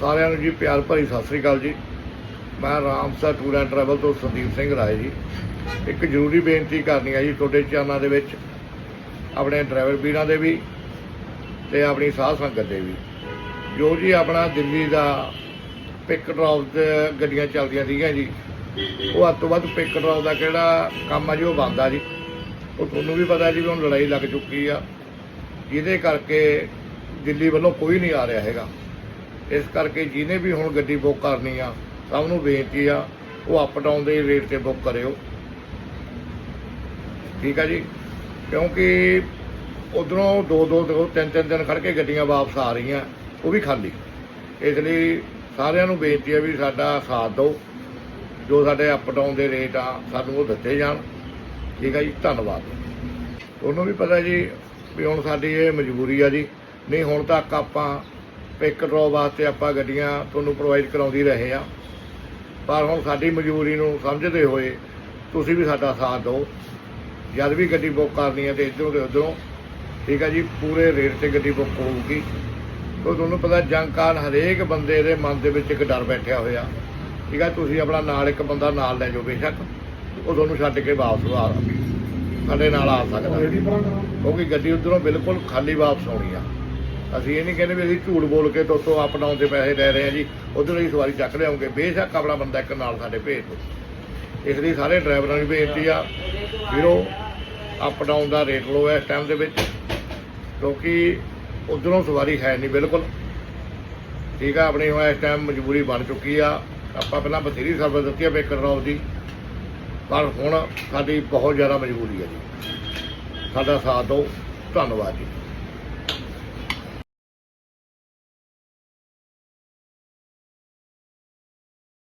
ਸਾਰਿਆਂ ਨੂੰ ਜੀ ਪਿਆਰ ਭਰੀ ਸਤਿ ਸ੍ਰੀ ਅਕਾਲ ਜੀ। ਮੈਂ ਰਾਮਸਾ ਟੂਰ ਐਂਡ ਟਰੈਵਲ ਤੋਂ ਸੰਦੀਪ ਸਿੰਘ ਰਾਏ ਜੀ। ਇੱਕ ਜ਼ਰੂਰੀ ਬੇਨਤੀ ਕਰਨੀ ਹੈ ਜੀ ਤੁਹਾਡੇ ਚੈਨਲ ਦੇ ਵਿੱਚ, ਆਪਣੇ ਡਰਾਈਵਰ ਵੀਰਾਂ ਦੇ ਵੀ ਤੇ ਆਪਣੀ ਸਾਧ ਸੰਗਤ ਦੇ ਵੀ। ਜੋ ਜੀ ਆਪਣਾ ਦਿੱਲੀ ਦਾ ਪਿਕ ਡ੍ਰੌਪ ਤੇ ਗੱਡੀਆਂ ਚੱਲਦੀਆਂ ਸੀਗੀਆਂ ਜੀ, ਉਹ ਹੱਦ ਤੋਂ ਵੱਧ ਪਿਕ ਡ੍ਰੌਪ ਦਾ ਕਿਹੜਾ ਕੰਮ ਆ ਜੀ, ਉਹ ਬੰਦ ਜੀ। ਉਹ ਤੁਹਾਨੂੰ ਵੀ ਪਤਾ ਜੀ ਵੀ ਹੁਣ ਲੜਾਈ ਲੱਗ ਚੁੱਕੀ ਆ। ਜਿਹਦੇ ਕਰਕੇ ਦਿੱਲੀ ਵੱਲੋਂ ਕੋਈ ਨਹੀਂ ਆ ਰਿਹਾ ਹੈਗਾ। ਇਸ ਕਰਕੇ ਜਿਹਨੇ ਵੀ ਹੁਣ ਗੱਡੀ ਬੁੱਕ ਕਰਨੀ ਆ, ਸਭ ਨੂੰ ਬੇਨਤੀ ਆ, ਉਹ ਅਪ ਡਾਊਨ ਦੇ ਰੇਟ ਤੇ ਬੁੱਕ ਕਰਿਓ। ਠੀਕ ਆ ਜੀ? ਕਿਉਂਕਿ ਉਧਰੋਂ ਦੋ ਦੋ ਦੋ, ਤਿੰਨ ਤਿੰਨ ਦਿਨ ਖੜ ਕੇ ਗੱਡੀਆਂ ਵਾਪਸ ਆ ਰਹੀਆਂ, ਉਹ ਵੀ ਖਾਲੀ। ਇਸ ਲਈ ਸਾਰਿਆਂ ਨੂੰ ਬੇਨਤੀ ਹੈ ਵੀ ਸਾਡਾ ਸਾਥ ਦਿਓ, ਜੋ ਸਾਡੇ ਅਪ ਡਾਊਨ ਦੇ ਰੇਟ ਆ, ਸਾਨੂੰ ਉਹ ਦਿੱਤੇ ਜਾਣ। ਠੀਕ ਆ ਜੀ? ਧੰਨਵਾਦ। ਤੁਹਾਨੂੰ ਵੀ ਪਤਾ ਜੀ ਵੀ ਹੁਣ ਸਾਡੀ ਇਹ ਮਜਬੂਰੀ ਆ ਜੀ, ਨਹੀਂ ਹੁਣ ਤੱਕ ਆਪਾਂ ਪਿਕ ਡਰੋ ਵਾਸਤੇ ਆਪਾਂ ਗੱਡੀਆਂ ਤੁਹਾਨੂੰ ਪ੍ਰੋਵਾਈਡ ਕਰਾਉਂਦੀ ਰਹੇ ਆ ਪਰ ਹੁਣ ਸਾਡੀ ਮਜਬੂਰੀ ਨੂੰ ਸਮਝਦੇ ਹੋਏ ਤੁਸੀਂ ਵੀ ਸਾਡਾ ਸਾਥ ਦਿਓ। ਜਦ ਵੀ ਗੱਡੀ ਬੁੱਕ ਕਰਨੀ ਹੈ ਤੇ ਇੱਧਰੋਂ ਤੇ ਉੱਧਰੋਂ, ਠੀਕ ਹੈ ਜੀ, ਪੂਰੇ ਰੇਟ ਤੇ ਗੱਡੀ ਬੁੱਕ ਹੋਊਗੀ। ਤੋ ਤੁਹਾਨੂੰ ਪਤਾ ਜੰਗ ਕਾਰਨ ਹਰੇਕ ਬੰਦੇ ਦੇ ਮਨ ਦੇ ਵਿੱਚ ਇੱਕ ਡਰ ਬੈਠਿਆ ਹੋਇਆ। ਠੀਕ ਹੈ, ਤੁਸੀਂ ਆਪਣਾ ਨਾਲ ਇੱਕ ਬੰਦਾ ਨਾਲ ਲੈ ਜਾਓ ਬੇਸ਼ੱਕ, ਉਹ ਤੁਹਾਨੂੰ ਛੱਡ ਕੇ ਵਾਪਸ ਆ ਸਾਡੇ ਨਾਲ ਆ ਸਕਦਾ। ਕਿਉਂਕਿ ਗੱਡੀ ਉਧਰੋਂ ਬਿਲਕੁਲ ਖਾਲੀ ਵਾਪਸ ਆਉਣੀ ਆ। ਅਸੀਂ ਇਹ ਨਹੀਂ ਕਹਿੰਦੇ ਵੀ ਅਸੀਂ ਝੂਠ ਬੋਲ ਕੇ ਤੋਤੋਂ ਅਪ ਡਾਊਨ ਦੇ ਪੈਸੇ ਲੈ ਰਹੇ ਹਾਂ ਜੀ। ਉਧਰੋਂ ਹੀ ਸਵਾਰੀ ਚੱਕ ਲਿਆਉਂਗੇ। ਬੇਸ਼ੱਕ ਆਪਣਾ ਬੰਦਾ ਇੱਕ ਨਾਲ ਸਾਡੇ ਭੇਜ ਦਿਓ ਇਸ ਲਈ ਸਾਰੇ ਡਰਾਈਵਰਾਂ ਨੂੰ ਬੇਨਤੀ ਆ, ਵੀਰੋ ਅਪਡਾਊਨ ਦਾ ਰੇਟ ਲੋ ਇਸ ਟਾਈਮ ਦੇ ਵਿੱਚ। ਕਿਉਂਕਿ ਉਧਰੋਂ ਸਵਾਰੀ ਹੈ ਨਹੀਂ ਬਿਲਕੁਲ। ਠੀਕ ਆ, ਆਪਣੀ ਹੁਣ ਇਸ ਟਾਈਮ ਮਜਬੂਰੀ ਬਣ ਚੁੱਕੀ ਆ। ਆਪਾਂ ਪਹਿਲਾਂ ਬਥੇਰੀ ਸਰਵਿਸ ਦਿੱਤੀ ਆ ਬੇਕਰ ਰੌਬ ਦੀ। ਪਰ ਹੁਣ ਸਾਡੀ ਬਹੁਤ ਜ਼ਿਆਦਾ ਮਜਬੂਰੀ ਹੈ ਜੀ। ਸਾਡਾ ਸਾਥ ਦਿਓ। ਧੰਨਵਾਦ ਜੀ।